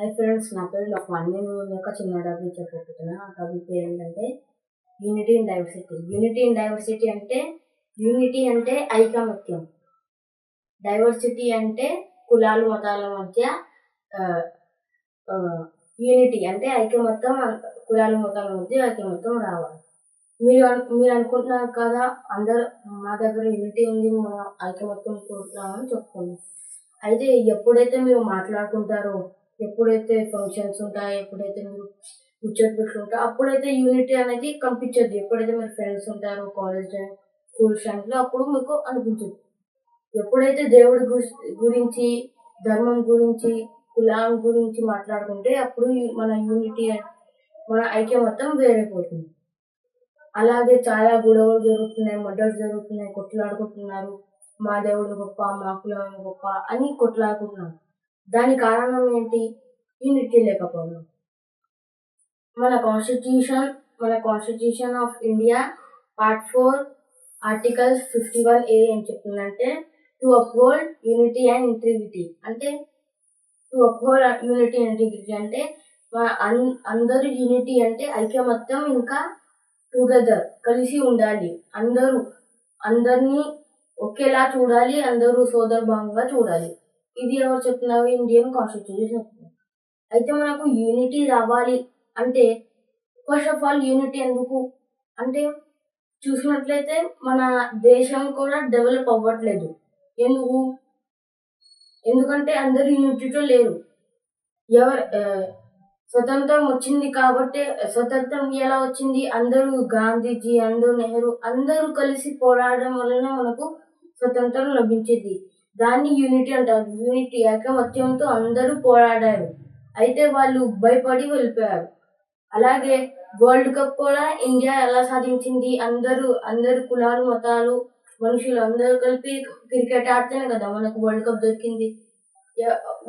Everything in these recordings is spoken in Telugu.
హాయ్ ఫ్రెండ్స్ నా పేరు లక్ష్మణ్. నేను ఒక చిన్న డబ్బులు చెప్పబోతున్నా ఆ డబ్బు పేరు ఏంటంటే unity in diversity. Unity in diversity అంటే యూనిటీ అంటే ఐకమత్యం. డైవర్సిటీ అంటే కులాలు మతాల మధ్య యూనిటీ అంటే ఐకమత్యం కులాల మతాల మధ్య ఐకమత్యం రావాలి. మీరు అను- మీరు అనుకుంటున్నారు కదా అందరు మా దగ్గర యూనిటీ ఉంది మనం ఐకమత్యం కోరుతున్నామని చెప్పుకున్నాం అయితే ఎప్పుడైతే మీరు మాట్లాడుకుంటారో ఎప్పుడైతే ఫంక్షన్స్ ఉంటాయో ఎప్పుడైతే మీరు ముచ్చట పెట్టుకుంటారో అప్పుడైతే యూనిటీ అనేది కనిపించదు. ఎప్పుడైతే మీరు ఫ్రెండ్స్ ఉంటారో కాలేజ్ టైం స్కూల్ టైంలో అప్పుడు మీకు అనిపించదు. ఎప్పుడైతే దేవుడి గురించి ధర్మం గురించి కులం గురించి మాట్లాడుకుంటే అప్పుడు మన యూనిటీ మన ఐక్యం మొత్తం వేరే వేరైపోతుంది. అలాగే చాలా గొడవలు జరుగుతున్నాయి మర్డర్స్ జరుగుతున్నాయి కొట్లాడుకుంటున్నారు. మా దేవుడు గొప్ప మా కులం గొప్ప అని కొట్లాడుకుంటున్నారు. దాని కారణం ఏంటి? యూనిటీ లేకపోవడం. మన కాన్స్టిట్యూషన్ మన constitution of India part four articles fifty one A ఏం చెప్తుందంటే to uphold unity and integrity అంటే to uphold unity and integrity అంటే మన అందరూ యూనిటీ అంటే ఐక్యమత్యం ఇంకా టుగెదర్ కలిసి ఉండాలి. అందరూ అందరినీ ఒకేలా చూడాలి అందరూ సోదరభావంగా చూడాలి. ఇది ఎవరు చెప్తున్నారు ఇండియన్ కాన్స్టిట్యూషన్ చెప్తున్నారు అయితే మనకు యూనిటీ రావాలి అంటే ఫస్ట్ ఆఫ్ ఆల్ యూనిటీ ఎందుకు? అంటే చూసినట్లయితే మన దేశం కూడా డెవలప్ అవ్వట్లేదు. ఎందుకు? ఎందుకంటే అందరూ యూనిటీతో లేరు. ఎవరు స్వతంత్రం వచ్చింది కాబట్టి స్వతంత్రం ఎలా వచ్చింది? అందరూ గాంధీజీ అందరూ నెహ్రూ అందరూ కలిసి పోరాడడం వలన మనకు స్వతంత్రం లభించింది. దాన్ని యూనిటీ అంటారు. యూనిటీ ఐకమత్యంతో అందరూ పోరాడారు. అయితే వాళ్ళు భయపడి వెళ్ళిపోయారు. అలాగే వరల్డ్ కప్ కూడా ఇండియా ఎలా సాధించింది? అందరూ అందరు కులాలు మతాలు మనుషులు అందరూ కలిపి క్రికెట్ ఆడితేనే కదా మనకు వరల్డ్ కప్ దొరికింది.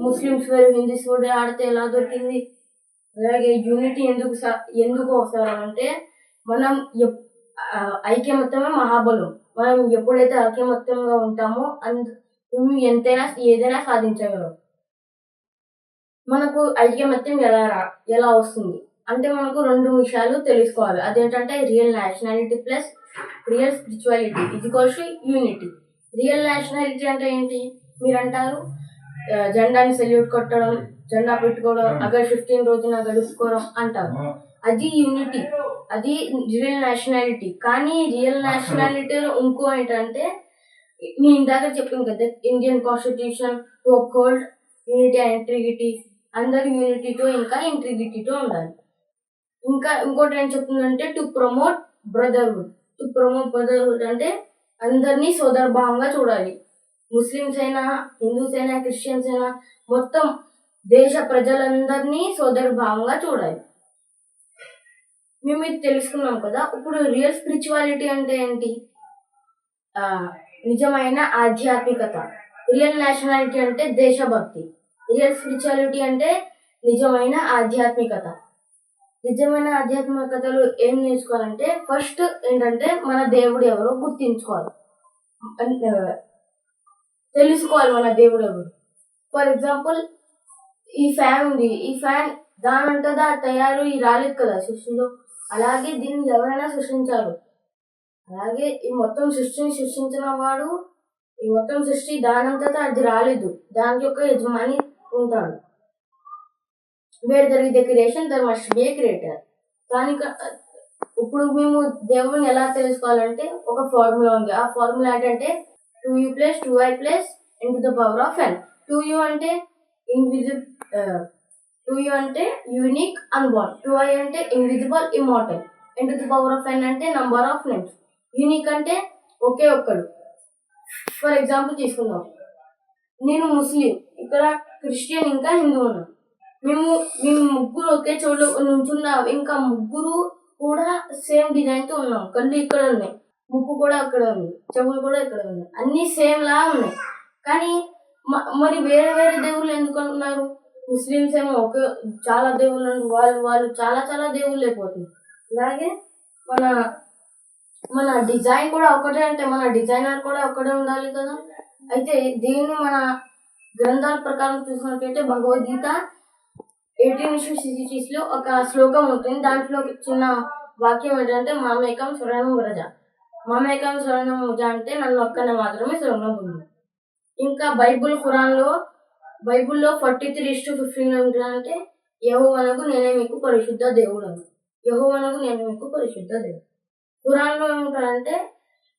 ముస్లిమ్స్ వేరు హిందూస్ కూడా ఆడితే ఎలా దొరికింది? అలాగే యూనిటీ ఎందుకు ఎందుకు అవసరం అంటే మనం ఐక్యమత్యమే మహాబలం. మనం ఎప్పుడైతే ఐకమత్యంగా ఉంటామో అంద నువ్వు ఎంతైనా ఏదైనా సాధించగలవు. మనకు ఐకమత్యం ఎలా రా ఎలా వస్తుంది? అంటే మనకు రెండు విషయాలు తెలుసుకోవాలి. అదేంటంటే real nationality plus real spirituality ఇది కోసి యూనిటీ. రియల్ నేషనాలిటీ అంటే ఏంటి? మీరు అంటారు జెండాని సెల్యూట్ కొట్టడం జెండా పెట్టుకోవడం ఆగస్ట్ ఫిఫ్టీన్ రోజున గడుపుకోవడం అంటారు. అది యూనిటీ అది రియల్ నేషనాలిటీ. కానీ రియల్ నేషనాలిటీలో ఇంకో ఏంటంటే నేను ఇందాక చెప్పాను కదా Indian constitution to uphold unity and integrity అందరు యూనిటీతో ఇంకా ఇంట్రిగిటీతో ఉండాలి. ఇంకా ఇంకోటి ఏం చెప్తుందంటే to promote brotherhood to promote brotherhood అంటే అందరినీ సోదరభావంగా చూడాలి. ముస్లిమ్స్ అయినా హిందూస్ అయినా క్రిస్టియన్స్ అయినా మొత్తం దేశ ప్రజలందరినీ సోదరభావంగా చూడాలి. మేము ఇది తెలుసుకున్నాం కదా ఇప్పుడు రియల్ స్పిరిచువాలిటీ అంటే ఏంటి? ఆ, నిజమైన ఆధ్యాత్మికత. రియల్ నేషనాలిటీ అంటే దేశభక్తి. రియల్ స్పిరిచువాలిటీ అంటే నిజమైన ఆధ్యాత్మికత. నిజమైన ఆధ్యాత్మికతలు ఏం నేర్చుకోవాలంటే ఫస్ట్ ఏంటంటే మన దేవుడు ఎవరో గుర్తించుకోవాలి. తెలుసుకోవాలి మన దేవుడు ఎవరు. ఫర్ ఎగ్జాంపుల్ ఈ ఫ్యాన్ ఉంది. ఈ ఫ్యాన్ దానంతదా తయారు ఈ రాలేదు కదా సృష్టిలో అలాగే దీన్ని ఎవరైనా సృష్టించారు. అలాగే ఈ మొత్తం సృష్టిని సృష్టించిన వాడు ఈ మొత్తం సృష్టి దానంతట అది రాలేదు. దానికి ఒక యజమాని ఉంటాడు. Where there the creation there must be creator. దానికి ఇప్పుడు మేము దేవుడిని ఎలా తెలుసుకోవాలంటే ఒక ఫార్ములా ఉంది. ఆ ఫార్ములా ఏంటంటే two U plus two I plus into the power of N. Two U అంటే ఇన్విజిబుల్ టూ యూ అంటే యూనిక్ అన్బార్న్. టూ ఐ అంటే invisible immortal. Into the power of N అంటే నంబర్ ఆఫ్ నేమ్స్ యూనిక్ అంటే ఒకే ఒక్కడు. ఫర్ ఎగ్జాంపుల్ తీసుకుందాం. నేను ముస్లిం ఇక్కడ క్రిస్టియన్ ఇంకా హిందూ ఉన్నాం. మేము మేము ముగ్గురు ఒకే చోట నుంచున్నాం. ఇంకా ముగ్గురు కూడా సేమ్ డిజైన్తో ఉన్నాం. కళ్ళు ఇక్కడ ఉన్నాయి ముక్కు కూడా అక్కడ ఉంది చెవులు కూడా ఇక్కడ ఉన్నాయి. అన్ని సేమ్ లా ఉన్నాయి. కానీ మ- మరి వేరే వేరే దేవుళ్ళు ఎందుకు అంటున్నారు? ముస్లిమ్స్ ఏమో ఒకే చాలా దేవుళ్ళు వాళ్ళు వాళ్ళు చాలా చాలా దేవుళ్ళు అయిపోతుంది అలాగే మన మన డిజైన్ కూడా ఒకటే అంటే మన డిజైనర్ కూడా ఒకటే ఉండాలి కదా? అయితే దీన్ని మన గ్రంథాల ప్రకారం చూసినట్లయితే భగవద్గీత ఎయిటీన్ సిక్స్టీస్లో ఒక శ్లోకం ఉంటుంది. దాంట్లో చిన్న వాక్యం ఏంటంటే మామేకం స్వరణం వ్రజ. మామేకం స్వరణం వ్రజ అంటే నన్ను ఒక్కనే మాత్రమే స్వర్ణం ఉంది ఇంకా బైబుల్ ఖురాన్లో బైబుల్లో ఫార్టీ త్రీ ఇస్టు ఫిఫ్టీన్ అంటే యహోవనకు నేనే మీకు పరిశుద్ధ దేవుడు యహోవనకు నేను మీకు పరిశుద్ధ దేవుడు. ఖురాన్లో ఏమిటంటే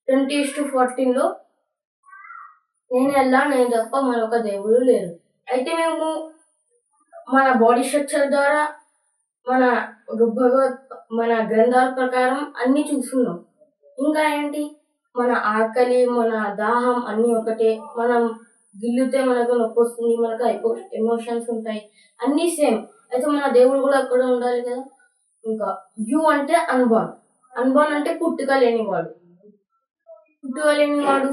ట్వంటీ టు ఫార్టీన్లో నేను ఎలా నేను తప్ప మరొక దేవుడు లేరు. అయితే మేము మన బాడీ స్ట్రక్చర్ ద్వారా మన భగవత్ మన గ్రంథాల ప్రకారం అన్నీ చూస్తున్నాం ఇంకా ఏంటి? మన ఆకలి మన దాహం అన్నీ ఒకటే. మనం గిల్లితే మనకు నొప్పి వస్తుంది మనకు అయిపో ఎమోషన్స్ ఉంటాయి. అన్నీ సేమ్ అయితే మన దేవుడు కూడా అక్కడ ఉండాలి కదా? ఇంకా యు అంటే అనుభవం అనుభవం అంటే పుట్టుక లేనివాడు. పుట్టుక లేనివాడు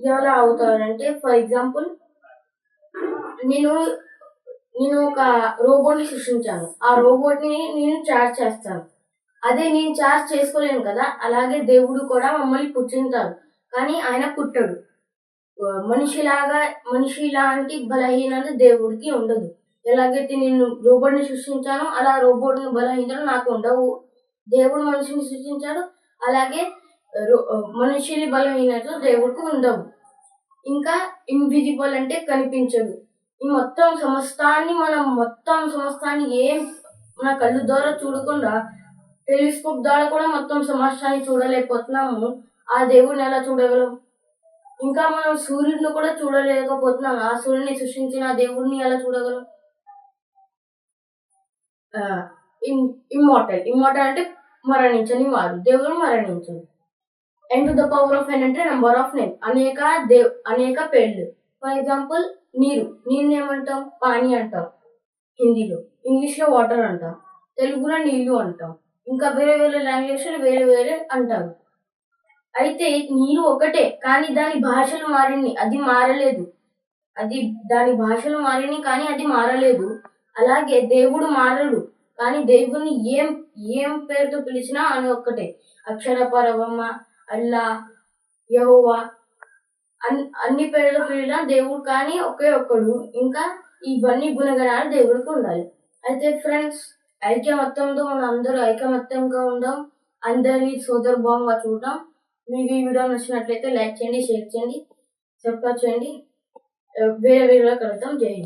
ఎలా అవుతాడంటే ఫర్ ఎగ్జాంపుల్ నేను నేను ఒక రోబోట్ని సృష్టించాను. ఆ రోబోట్ని నేను చార్జ్ చేస్తాను. అదే నేను చార్జ్ చేసుకోలేను కదా అలాగే దేవుడు కూడా మమ్మల్ని పుట్టింటాడు కానీ ఆయన పుట్టడు. మనిషిలాగా మనిషి లాంటి బలహీనత దేవుడికి ఉండదు. ఎలాగైతే నేను రోబోట్ని సృష్టించానో అలా రోబోట్ని బలహీనతలు నాకు ఉండవు. దేవుడు మనిషిని సృష్టించాడు. అలాగే రో- మనిషిని దేవుడికి ఉండవు. ఇంకా ఇన్విజిబుల్ అంటే కనిపించదు. ఈ మొత్తం సమస్తాన్ని మనం మొత్తం సమస్తాన్ని ఏం మన కళ్ళు ద్వారా చూడకుండా టెలిస్కోప్ ద్వారా కూడా మొత్తం సమస్తాన్ని చూడలేకపోతున్నాము. ఆ దేవుడిని ఎలా చూడగలం? ఇంకా మనం సూర్యుడిని కూడా చూడలేకపోతున్నాం. ఆ సూర్యుని సృష్టించిన ఆ దేవుడిని ఎలా చూడగలం? ఇమ్మోటల్ ఇమ్మోటల్ అంటే మరణించని వారు. దేవుడు మరణించడు. And the power of N అంటే నెంబర్ ఆఫ్ నేమ్ అనేక దేవ్ అనేక పేర్లు. ఫర్ ఎగ్జాంపుల్ నీరు. నీరుని ఏమంటాం? పానీ అంటాం. హిందీలో. ఇంగ్లీష్లో వాటర్ అంటాం. తెలుగులో నీళ్ళు అంటాం. ఇంకా వేరే వేరే లాంగ్వేజ్లో వేరే వేరే అంటారు. అయితే నీరు ఒకటే కానీ దాని భాషలు మారింది అది మారలేదు. అది దాని భాషలు మారిని కానీ అది మారలేదు. అలాగే దేవుడు మారడు. కానీ దేవుడిని ఏం ఏం పేరుతో పిలిచినా అని ఒక్కటే. అక్షర పరవమ్మ అల్లా యహోవా అన్ అన్ని పేర్లు పిలిచిన దేవుడు కానీ ఒకే ఒక్కడు. ఇంకా ఇవన్నీ గుణగణాలు దేవుడికి ఉండాలి. అయితే ఫ్రెండ్స్ ఐక్యమత్యంతో మనం అందరూ ఐకమత్యంగా ఉందాం. అందరి సోదరభావంగా చూడటం మీకు ఈ వీడియో నచ్చినట్లయితే లైక్ చేయండి షేర్ చేయండి సబ్స్క్రైబ్ చేయండి. వేరే వీడియోలో కలుద్దాం. జై